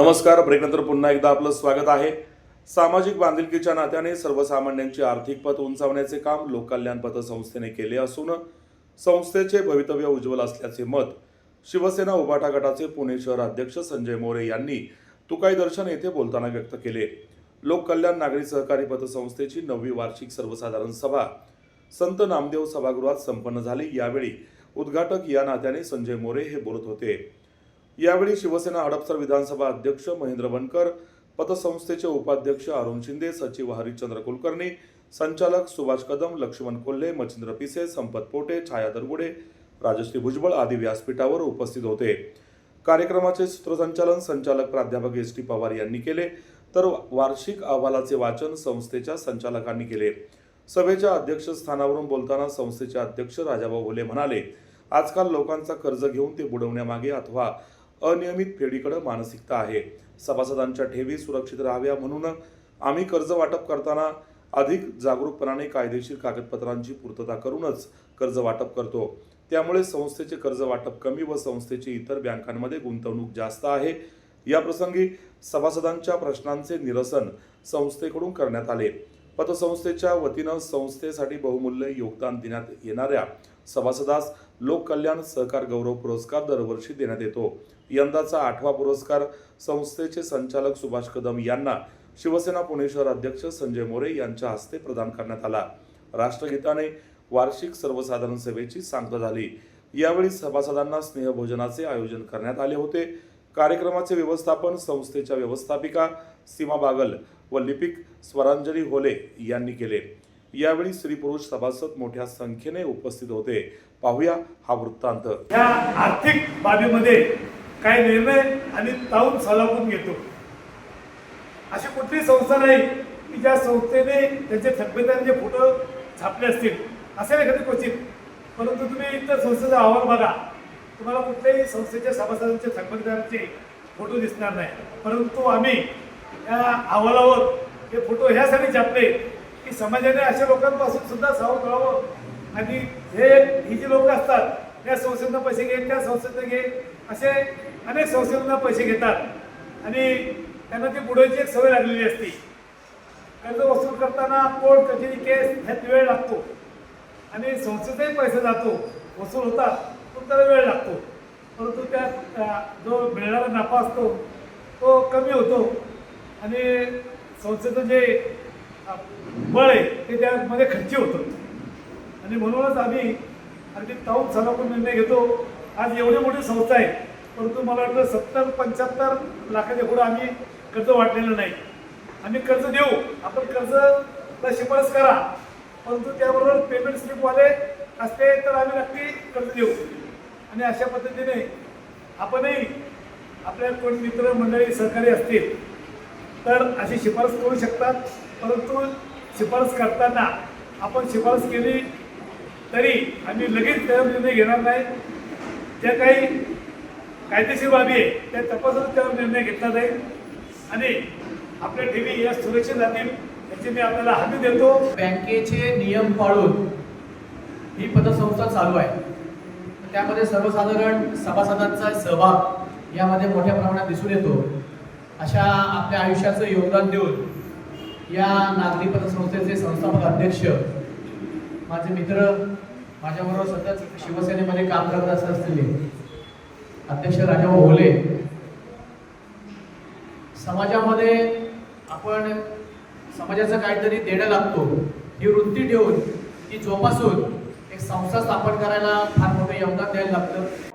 नमस्कार ब्रेकनंतर पुन्हा एकदा आपलं स्वागत आहे. सामाजिक बांधिलकीच्या नात्याने सर्वसामान्यांची आर्थिक पत उंचावण्याचे काम लोककल्याण पतसंस्थेने केले असून संस्थेचे भवितव्य उज्ज्वल असल्याचे मत शिवसेना उभाटा गटाचे पुणे शहर अध्यक्ष संजय मोरे यांनी तुकाई दर्शन येथे बोलताना व्यक्त केले. लोककल्याण नागरी सहकारी पतसंस्थेची नववी वार्षिक सर्वसाधारण सभा संत नामदेव सभागृहात संपन्न झाली. यावेळी उद्घाटक या नात्याने संजय मोरे हे बोलत होते. यावेळी शिवसेना हडपसर विधानसभा अध्यक्ष महेंद्र बनकर पतसंस्थेचे उपाध्यक्ष अरुण शिंदे सचिव हरिश्चंद्र कुलकर्णी संचालक सुभाष कदम लक्ष्मण कोल्हे मच्छिंद्र पिसे संपत पोटे छाया दरगुडे राजश्री भुजबळ आदी व्यासपीठावर उपस्थित होते. कार्यक्रमाचे सूत्रसंचालन संचालक प्राध्यापक एस टी पवार यांनी केले तर वार्षिक अहवालाचे वाचन संस्थेच्या संचालकांनी केले. सभेच्या अध्यक्षस्थानावरून बोलताना संस्थेचे अध्यक्ष राजाभाऊ घोले म्हणाले आजकाल लोकांचा कर्ज घेऊन ते बुडवण्यामागे अथवा अनियमित फेडीकडे मानसिकता आहे. सभासदांच्या ठेवी सुरक्षित राहाव्या म्हणून आम्ही कर्ज वाटप करताना अधिक जागरूकपणाने कायदेशीर कागदपत्रांची पूर्तता करूनच कर्ज वाटप करतो. त्यामुळे संस्थेचे कर्ज वाटप कमी व संस्थेची इतर बँकांमध्ये गुंतवणूक जास्त आहे. या प्रसंगी सभासदांच्या प्रश्नांचे निरसन संस्थेकडून करण्यात आले. पतसंस्थेच्या वतीनं संस्थेसाठी बहुमूल्य योगदान देण्यात येणाऱ्या सभासदास लोककल्याण सहकार गौरव पुरस्कार दरवर्षी देण्यात येतो. यंदाचा आठवा पुरस्कार संस्थेचे संचालक सुभाष कदम यांना शिवसेना पुणे शहर अध्यक्ष संजय मोरे यांच्या हस्ते प्रदान करण्यात आला. राष्ट्रगीताने वार्षिक सर्वसाधारण सभेची सांगता झाली. यावेळी सभासदांना स्नेहभोजनाचे आयोजन करण्यात आले होते. कार्यक्रमाचे व्यवस्थापन संस्थेच्या व्यवस्थापिका सीमा बागल व लिपिक स्वरांजली होले यांनी केले. यावेळी स्त्री पुरुष सभासद मोठ्या संख्येने उपस्थित होते. पाहूया हा वृत्तांत. या आर्थिक बाबीमध्ये काही निर्णय आणि ताऊन सलावून घेतो. अशी कुठली संस्था नाही की ज्या संस्थेने त्यांचे थकबेदारांचे फोटो छापले असतील. असे नाही कधी क्वचित. परंतु तुम्ही इतर संस्थेचा अहवाल बघा. तुम्हाला कुठल्याही संस्थेच्या सभासदांचे थकबेदारांचे फोटो दिसणार नाही. परंतु आम्ही या अहवालावर हे फोटो ह्यासाठी छापले की समाजाने अशा लोकांपासून सुद्धा सावध राहावं आणि हे ही जी लोक असतात त्या संस्थेनं पैसे घे त्या संस्थेनं घे असे अनेक संस्थांना पैसे घेतात. आणि त्यांना ती बुडवायची एक सवय लागलेली असते. कर्ज वसूल करताना कोर्ट कचेरी केस ह्यात वेळ लागतो. आणि संस्थेचाही पैसा जातो. वसूल होतात पण त्याला वेळ लागतो. परंतु त्यात जो मिळणारा नफा असतो तो कमी होतो. आणि संस्थेचं जे बळ आहे ते त्यामध्ये खर्ची होतं. आणि म्हणूनच आम्ही अगदी ताऊन सलापून निर्णय घेतो. आज एवढी मोठी संस्था आहे परंतु मला वाटतं सत्तर पंच्याहत्तर लाखाच्या पुढं आम्ही कर्ज वाटलेलं नाही. आम्ही कर्ज देऊ आपण कर्जला शिफारस करा परंतु त्याबरोबर पेमेंट स्लिपवाले असते तर आम्ही नक्की कर्ज देऊ. आणि अशा पद्धतीने आपणही आपल्या कोण मित्र मंडळी सहकारी असतील तर अशी शिफारस करू शकतात. परंतु शिफारस करताना आपण शिफारस केली तरी आम्ही लगेच त्यावर निर्णय घेणार नाही. ज्या काही कायदेशीर बाबी आहे त्या तपासून त्यावर निर्णय घेतला जाईल. आणि आपल्या ठेवी या सुरक्षित राहतील याची मी आपल्याला हमी देतो. बँकेचे नियम पाळून ही पतसंस्था चालू आहे. त्यामध्ये सर्वसाधारण सभासदांचा सहभाग यामध्ये मोठ्या प्रमाणात दिसून येतो. अशा आपल्या आयुष्याचं योगदान देऊन या नागरी पतसंस्थेचे संस्थापक अध्यक्ष माझे मित्र माझ्याबरोबर सतत शिवसेनेमध्ये काम करत असं असलेले अध्यक्ष राजाभाऊ भोले समाजामध्ये आपण समाजाचं काहीतरी देणं लागतो ही वृत्ती ठेवून ती जोपासून एक संस्था स्थापन करायला फार मोठं योगदान द्यायला लागतं.